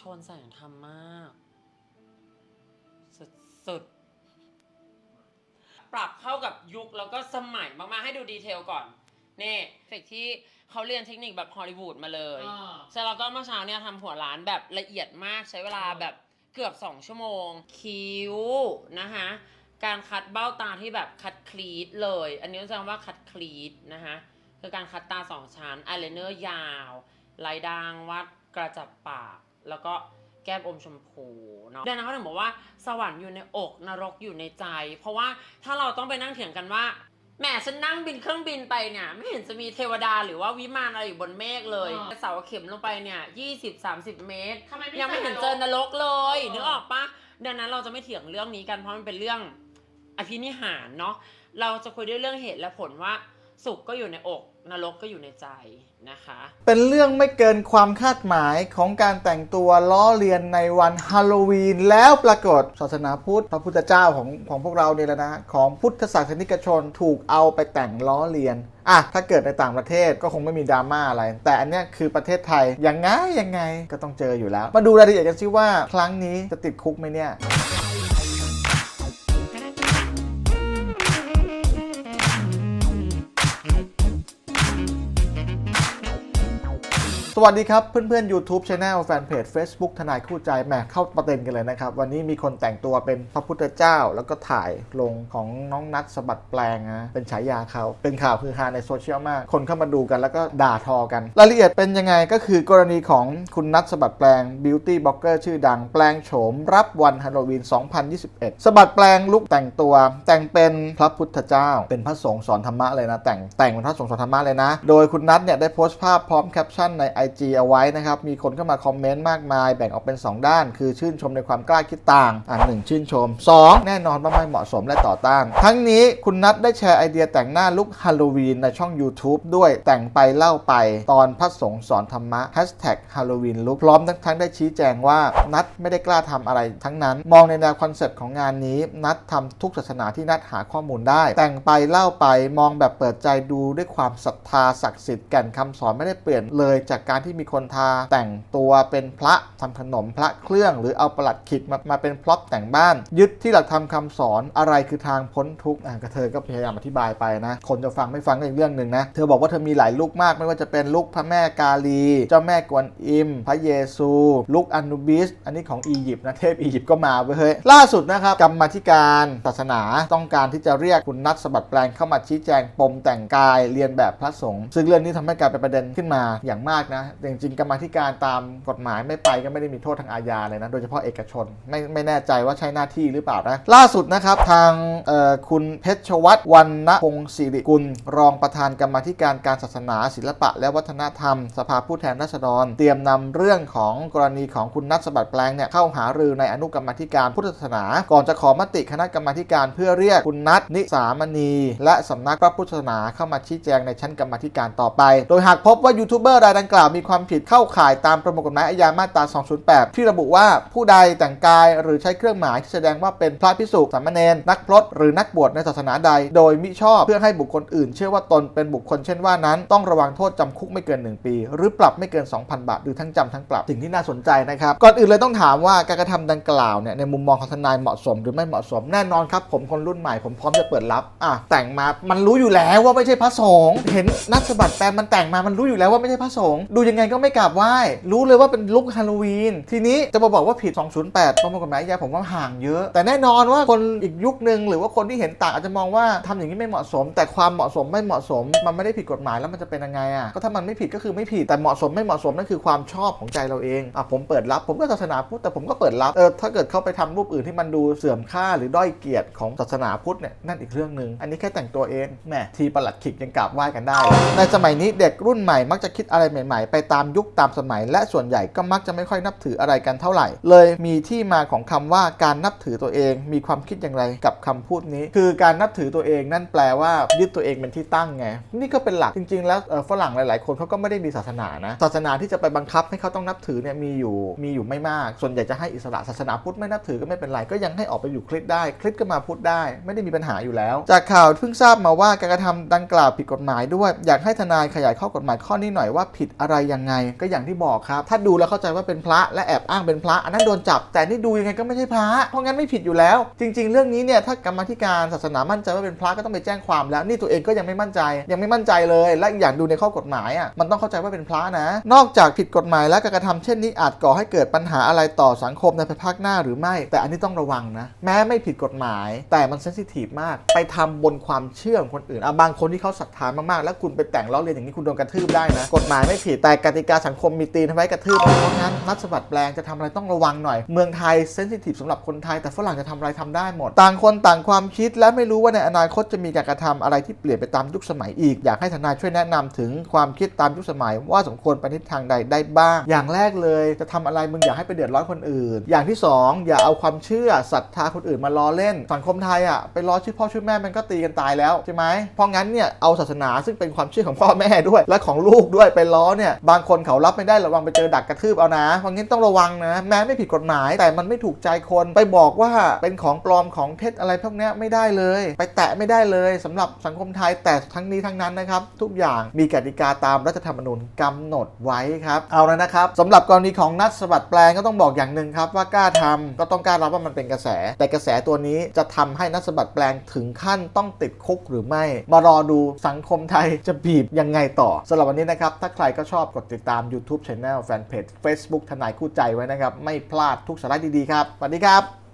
ชนแสงธรรมมาก สุดๆ ปรับเข้ากับยุคแล้วก็สมัยมากๆ ให้ดูดีเทลก่อน นี่เฟกที่เขาเรียนเทคนิคแบบฮอลลีวูดมาเลยอ่า เสร็จแล้วก็เมื่อเช้าเนี่ยทำหัวร้านแบบละเอียดมากใช้เวลาแบบเกือบ 2 ชั่วโมง คิ้วนะคะ การคัดเบ้าตาที่แบบคัดคลีดเลย อันนี้จะเรียกว่าคัดคลีดนะคะ คือการคัดตาสองชั้นอายไลเนอร์ยาว ลายด่างวัดกระจับปาก แล้วก็แก้มอมชมพูเนาะดังนั้นเขาถึงบอกว่าสวรรค์อยู่ในอกนรกอยู่ในใจ เพราะว่าถ้าเราต้องไปนั่งเถียงกันว่าแหมฉันนั่งบินเครื่องบินไปเนี่ยไม่เห็นจะมีเทวดาหรือว่าวิมานอะไรอยู่บนเมฆเลยอ่าเสาเข็มลงไปเนี่ย20-30เมตรทำไมยังไม่เห็นเจอนรกเลยเออนึกออกปะดังนั้นเราจะไม่เถียงเรื่องนี้กันเพราะมันเป็นเรื่องอภินิหารเนาะเราจะคุยด้วยเรื่องเหตุและผลว่าสุขก็อยู่ในอก นรกก็อยู่ในใจนะคะ เป็นเรื่องไม่เกินความคาดหมายของการแต่งตัวล้อเลียนในวันฮาโลวีน แล้วปรากฏศาสนาพุทธพระพุทธเจ้าของของพวกเราเนี่ยแหละนะของพุทธศาสนิกชนถูกเอาไปแต่งล้อเลียนอะถ้าเกิดในต่างประเทศก็คงไม่มีดราม่าอะไร แต่อันเนี้ยคือประเทศไทยยังไงยังไงก็ต้องเจออยู่แล้ว มาดูรายละเอียดกันซิว่าครั้งนี้จะติดคุกไหมเนี่ย สวัสดีครับ เพื่อนๆ YouTube Channel แฟนเพจ Facebook ทนายคู่ใจแหมเข้าประเด็นกันเลยนะครับ วันนี้มีคนแต่งตัวเป็นพระพุทธเจ้า แล้วก็ถ่ายลงของน้องนัทสบัดแปลงนะเป็นฉายาเขา เป็นข่าวคือฮาในโซเชียลมาก คนเข้ามาดูกันแล้วก็ด่าทอกัน รายละเอียดเป็นยังไงก็คือกรณีของคุณนัทสบัดแปลงบิวตี้บล็อกเกอร์ชื่อดังแปลงโฉม รับวันฮาโลวีน 2021 สบัดแปลงลุกแต่งตัว แต่งเป็นพระพุทธเจ้า เป็นพระสงฆ์สอนธรรมะเลยนะแต่งแต่งเป็นพระสงฆ์สอนธรรมะเลยนะ โดยคุณนัทเนี่ยได้โพสต์ภาพพร้อมแคปชั่นใน IG เอาไว้นะครับ มีคนเข้ามาคอมเมนต์มากมาย แบ่งออกเป็น 2 ด้าน คือชื่นชมในความกล้าคิดต่าง อ่าหนึ่งชื่นชม 2 แน่นอนว่าไม่เหมาะสมและต่อต้าน ทั้งนี้คุณนัทได้แชร์ไอเดียแต่งหน้าลุคฮาโลวีนในช่อง YouTube ด้วยแต่งไปเล่าไปตอนพระสงฆ์สอนธรรมะ Hashtag Halloween Look พร้อมทั้งทั้งได้ชี้แจงว่านัทไม่ได้กล้าทำอะไรทั้งนั้น มองในแนวคอนเซ็ปต์ของงานนี้ นัททำทุกศาสนาที่นัทหาข้อมูลได้ แต่งไปเล่าไปมองแบบเปิดใจดูด้วยความศรัทธาศักดิ์สิทธิ์แก่นคำสอนไม่ได้เปลี่ยนเลยจากการที่มีคนทาแต่งตัวเป็นพระทำขนมพระเครื่อง หรือเอาประหลัดขิดมามาเป็นพล็อปแต่งบ้าน ยึดที่หลักธรรมคำสอนอะไรคือทางพ้นทุกข์อะก็เธอก็พยายามอธิบายไปนะ คนจะฟังไม่ฟังก็อีกเรื่องหนึ่งนะ เธอบอกว่าเธอมีหลายลุกมากไม่ว่าจะเป็นลุกพระแม่กาลี เจ้าแม่กวนอิม พระเยซูลุกอนุบิส อันนี้ของอียิปต์นะเทพอียิปต์ก็มาเว้ยเฮ้ยล่าสุดนะครับกรรมธิการศาสนาต้องการที่จะเรียกคุณนัทสะบัดแปลงเข้ามาชี้แจงปมแต่งกายเรียนแบบพระสงฆ์ซึ่งเรื่องนี้ทำให้กลายเป็นประเด็นขึ้นมาอย่างมากนะจริงๆ กรรมาธิการตามกฎหมายไม่ไปก็ไม่ได้มีโทษทางอาญาเลยนะ โดยเฉพาะเอกชน ไม่ไม่แน่ใจว่าใช่หน้าที่หรือเปล่านะ ล่าสุดนะครับทางคุณเพชรวัตรวรรณพงศิริกุล รองประธานกรรมาธิการการศาสนา ศิลปะ และวัฒนธรรม สภาผู้แทนราษฎร เตรียมนำเรื่องของกรณีของคุณนัทสบัดแปลงเนี่ยเข้าหารือในอนุกรรมาธิการพุทธศาสนา ก่อนจะขอมติคณะกรรมธิการเพื่อเรียกคุณนัทนิสามณีและสำนักพระพุทธศาสนาเข้ามาชี้แจงในชั้นกรรมาธิการต่อไป โดยหากพบว่ายูทูบเบอร์รายดังกล่าวมีความผิดเข้าข่ายตามประมวลกฎหมายอาญามาตรา 208 ที่ระบุว่าผู้ใดแต่งกายหรือใช้เครื่องหมายที่แสดงว่าเป็นพระพิสุสามเณรนักพรตหรือนักบวชในศาสนาใด โดยมิชอบเพื่อให้บุคคลอื่น เชื่อว่าตนเป็นบุคคลเช่นว่านั้น ต้องระวังโทษจำคุกไม่เกิน 1 ปี หรือปรับไม่เกิน 2,000 บาท หรือทั้งจำทั้งปรับสิ่งที่น่าสนใจนะครับก่อนอื่นเลยต้องถามว่าการกระทำดังกล่าวเนี่ยในมุมมองของทนายเหมาะสม หรือไม่เหมาะสมแน่นอนครับผมคนรุ่นใหม่ผมพร้อมจะเปิดรับอะแต่งมามันรู้อยู่แล้วว่าไม่ใช่พระสงฆ์เห็นนักสบัดแปลงมันแต่งมามันรู้อยู่แล้วว่าไม่ใช่พระสงฆ์ดูยังไงก็ไม่กราบไหว้ รู้เลยว่าเป็นลุคฮาโลวีน ทีนี้จะมาบอกว่าผิด 208 ประมวลกฎหมายอาผมว่าห่างเยอะ แต่แน่นอนว่าคนอีกยุคหนึ่งหรือว่าคนที่เห็นต่างอาจจะมองว่าทำอย่างนี้ไม่เหมาะสม แต่ความเหมาะสมไม่เหมาะสม มันไม่ได้ผิดกฎหมายแล้วมันจะเป็นยังไงอะก็ถ้ามันไม่ผิดก็คือไม่ผิดแต่เหมาะสมไม่เหมาะสมนั่นคือความชอบของใจเราเองอะผมเปิดรับผมก็ศาสนาพุทธแต่ผมก็เปิดรับเออถ้าเกิดเขาไปทำรูปอื่นที่มันดูเสื่อมค่าหรือด้อยเกียรติของศาสนาพุทธเนี่ยนั่นอีกเรื่องหนึ่งอันนี้แค่แต่งตัวเองแหมทีประหลัดขิกยังกราบไหว้กันได้ ในสมัยนี้เด็กรุ่นใหม่มักจะคิดอะไรใหม่ๆไปตามยุคตามสมัย และส่วนใหญ่ก็มักจะไม่ค่อยนับถืออะไรกันเท่าไหร่ เลยมีที่มาของคำว่าการนับถือตัวเองมีความคิดอย่างไรกับคำพูดนี้ คือการนับถือตัวเองนั่นแปลว่ายึดตัวเองเป็นที่ตั้งไง นี่ก็เป็นหลักจริง ๆ แล้วฝรั่งหลาย ๆ คนเขาก็ไม่ได้มีศาสนานะศาสนาที่จะไปบังคับให้เขาต้องนับถือเนี่ยมีอยู่มีอยู่ไม่มาก ส่วนใหญ่จะให้อิสระศาสนาพุทธไม่นับถือก็ไม่เป็นไรก็ยังให้ออกไปอยู่คริสต์ได้คริสต์ก็มาพุทธได้ ไม่ได้มีปัญหาอยู่แล้ว จากข่าวเพิ่งทราบมาว่าการกระทำดังกล่าวผิดกฎหมายด้วย อยากให้ทนายขยายข้อกฎหมายข้อนี้หน่อยว่าผิดอะไรอะไรยังไง ก็อย่างที่บอกครับ ถ้าดูแล้วเข้าใจว่าเป็นพระและแอบอ้างเป็นพระ อันนั้นโดนจับ แต่นี่ดูยังไงก็ไม่ใช่พระ เพราะงั้นไม่ผิดอยู่แล้ว จริง ๆ เรื่องนี้เนี่ยถ้ากรรมธิการศาสนามั่นใจว่าเป็นพระก็ต้องไปแจ้งความแล้ว นี่ตัวเองก็ยังไม่มั่นใจ ยังไม่มั่นใจเลย และอีกอย่างดูในข้อกฎหมายอะมันต้องเข้าใจว่าเป็นพระนะ นอกจากผิดกฎหมายและการกระทำเช่นนี้อาจก่อให้เกิดปัญหาอะไรต่อสังคมในภาคหน้าหรือไม่ แต่อันนี้ต้องระวังนะแม้ไม่ผิดกฎหมาย แต่มันเซนซิทีฟมาก ไปทำบนความเชื่อของคนอื่นอะบางคนที่เขาศรัทธามากๆ แล้วคุณไปแต่งล้อเลียนอย่างนี้คุณโดนกระทืบได้นะกฎหมายไม่ผิดแต่กติกาสังคมมีตีนไว้กระทืบเพราะงั้นรัฐสบัดแปลงจะทำอะไรต้องระวังหน่อย เมืองไทยเซนซิทีฟสำหรับคนไทยแต่ฝรั่งจะทำอะไรทำได้หมด ต่างคนต่างความคิดและไม่รู้ว่าในอนาคตจะมีการกระทำอะไรที่เปลี่ยนไปตามยุคสมัยอีก อยากให้ทนายช่วยแนะนำถึงความคิดตามยุคสมัย ว่าสมควรไปทิศทางใดได้บ้าง อย่างแรกเลยจะทำอะไรมึงอย่าให้ไปเดือดร้อนคนอื่น อย่างที่สองอย่าเอาความเชื่อศรัทธาคนอื่นมาล้อเล่น สังคมไทยอะไปล้อชื่อพ่อชื่อแม่มันก็ตีกันตายแล้วใช่ไหมเพราะงั้นเนี่ยเอาศาสนาซึ่งเป็นความเชื่อของพ่อแม่ด้วย และของลูกด้วยไปล้อเนี่ยบางคนเขารับไม่ได้ระวังไปเจอดักกระทืบเอานะเพราะงั้นต้องระวังนะ แม้ไม่ผิดกฎหมาย แต่มันไม่ถูกใจคนไปบอกว่าเป็นของปลอมของเท็จอะไรพวกนี้ไม่ได้เลย ไปแตะไม่ได้เลยสำหรับสังคมไทยแต่ทั้งนี้ทั้งนั้นนะครับ ทุกอย่างมีกติกาตามรัฐธรรมนูญกำหนดไว้ครับเอาแล้วนะครับสำหรับกรณีของนัดสะบัดแปลงก็ต้องบอกอย่างหนึ่งครับว่ากล้าทำก็ต้องกล้ารับว่ามันเป็นกระแส แต่กระแสตัวนี้จะทำให้นัดสะบัดแปลงถึงขั้นต้องติดคุกหรือไม่ มารอดูสังคมไทยจะบีบยังไงต่อสำหรับวันนี้นะครับถ้าใครก็ชอบอบกดติดตาม YouTube Channel Fanpage Facebook ทนายคู่ใจไว้นะครับ ไม่พลาดทุกสาระดี ๆ ครับสวัสดีครับ